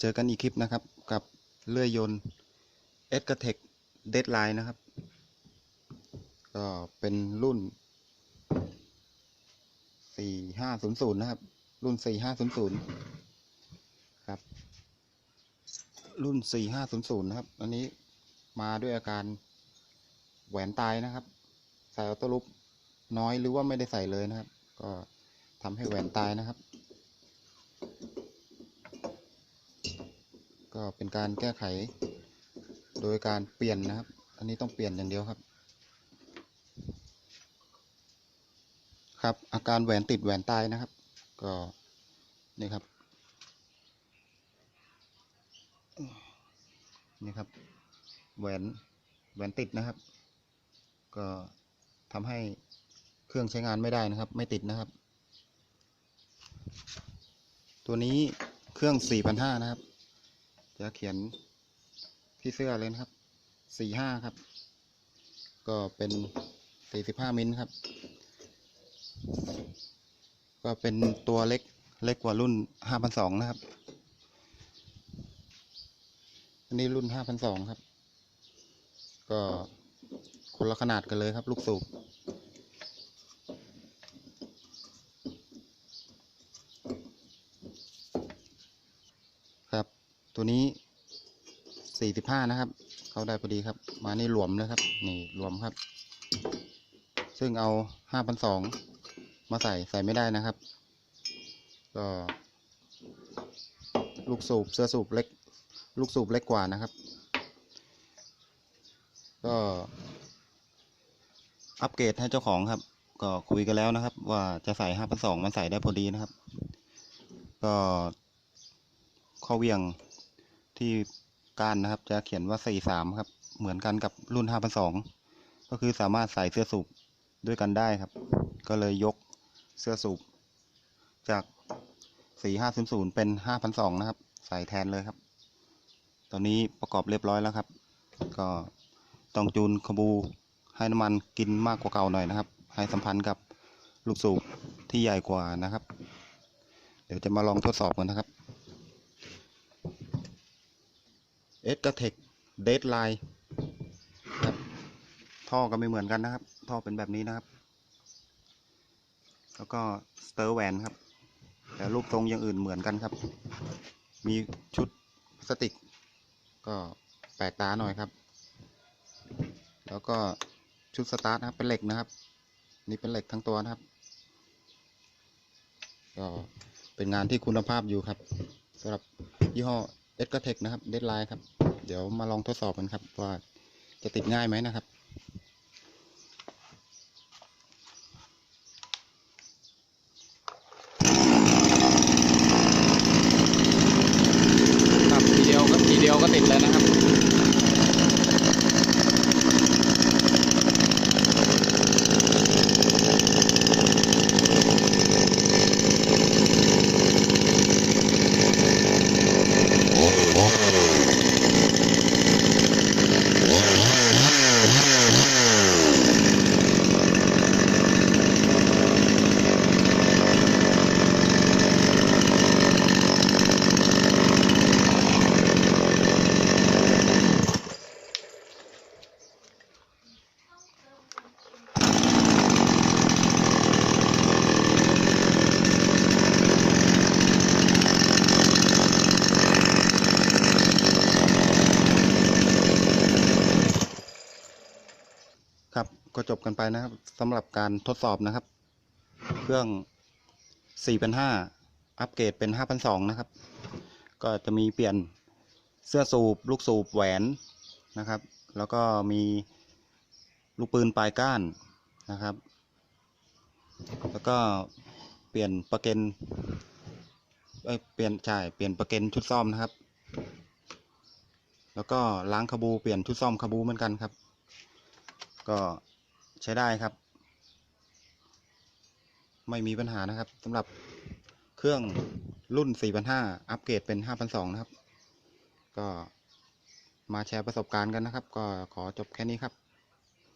เจอกันอีกคลิปนะครับ กับเลื่อยยนต์เอสกเทคเดดไลน์นะครับ ก็เป็นรุ่น 4500 นะครับ รุ่น 4500 ครับ รุ่น 4500 นะครับ อันนี้มาด้วยอาการแหวนตายนะครับ ใส่ออโต้ลูปน้อยหรือว่าไม่ได้ใส่เลยนะครับ ก็ทำให้แหวนตายนะครับ ก็เป็นการแก้ไขโดยการเปลี่ยนนะครับ อันนี้ต้องเปลี่ยนอย่างเดียวครับ ครับอาการแหวนติดแหวนตายนะครับ ก็นี่ครับนี่ครับแหวนแหวนติดนะครับ ก็ทำให้เครื่องใช้งานไม่ได้นะครับ ไม่ติดนะครับ ตัวนี้เครื่อง 4,500 นะครับ จะเขียนที่เสื้อเลยนะครับ45ครับ ก็เป็น45มิลครับ ก็เป็นตัวเล็กเล็กกว่ารุ่น5,200นสองนะครับ อันนี้รุ่น5,200ครับ ก็คนละขนาดกันเลยครับ ลูกสูบ ตัวนี้45นะครับ เขาได้พอดีครับ มานี่หลวมเลยครับ นี่หลวมครับ ซึ่งเอา5,200มาใส่ใส่ไม่ได้นะครับ ก็ลูกสูบเสื้อสูบเล็ก ลูกสูบเล็กกว่านะครับ ก็อัปเกรดให้เจ้าของครับ ก็คุยกันแล้วนะครับ ว่าจะใส่5,200มันใส่ได้พอดีนะครับ ก็ข้อเวียง ที่ก้านนะครับ จะเขียนว่า 43 ครับ เหมือนกันกับรุ่น5,200ก็คือสามารถใส่เสื้อสูบด้วยกันได้ครับ ก็เลยยกเสื้อสูบจาก 4500 เป็น5,200นะครับ ใส่แทนเลยครับ ตอนนี้ประกอบเรียบร้อยแล้วครับ ก็ต้องจูนขบูให้น้ำมันกินมากกว่าเก่าหน่อยนะครับ ให้สัมพันธ์กับลูกสูบที่ใหญ่กว่านะครับ เดี๋ยวจะมาลองทดสอบกันนะครับ เอสกเทคเดดไลน์ครับท่อก็ไม่เหมือนกันนะครับ ท่อเป็นแบบนี้นะครับ แล้วก็สเตอร์แวนครับ แต่รูปทรงอย่างอื่นเหมือนกันครับ มีชุดพลาสติก ก็แปลกตาหน่อยครับ แล้วก็ชุดสตาร์ทนะครับเป็นเหล็กนะครับ นี่เป็นเหล็กทั้งตัวนะครับ ก็เป็นงานที่คุณภาพอยู่ครับสำหรับยี่ห้อ เอสก็เทคนะครับเดดไลน์ครับ เดี๋ยวมาลองทดสอบกันครับว่าจะติดง่ายไหมนะครับทีเดียวก็ทีเดียวก็ติดเลยนะครับ ครับ ก็จบกันไปนะครับสำหรับการทดสอบนะครับ เครื่อง 4,500 อัปเกรดเป็น 5,200 นะครับ ก็จะมีเปลี่ยนเสื้อสูบ ลูกสูบแหวนนะครับ แล้วก็มีลูกปืนปลายก้านนะครับ แล้วก็เปลี่ยนประเกนเอ้ยเปลี่ยนใช่เปลี่ยนประเกนชุดซ่อมนะครับ แล้วก็ล้างคาบูเปลี่ยนชุดซ่อมคาบูเหมือนกันครับ ก็ ใช้ได้ครับ ไม่มีปัญหานะครับสำหรับเครื่องรุ่น 4,500 อัปเกรดเป็น 5,200 นะครับ ก็มาแชร์ประสบการณ์กันนะครับ ก็ขอจบแค่นี้ครับ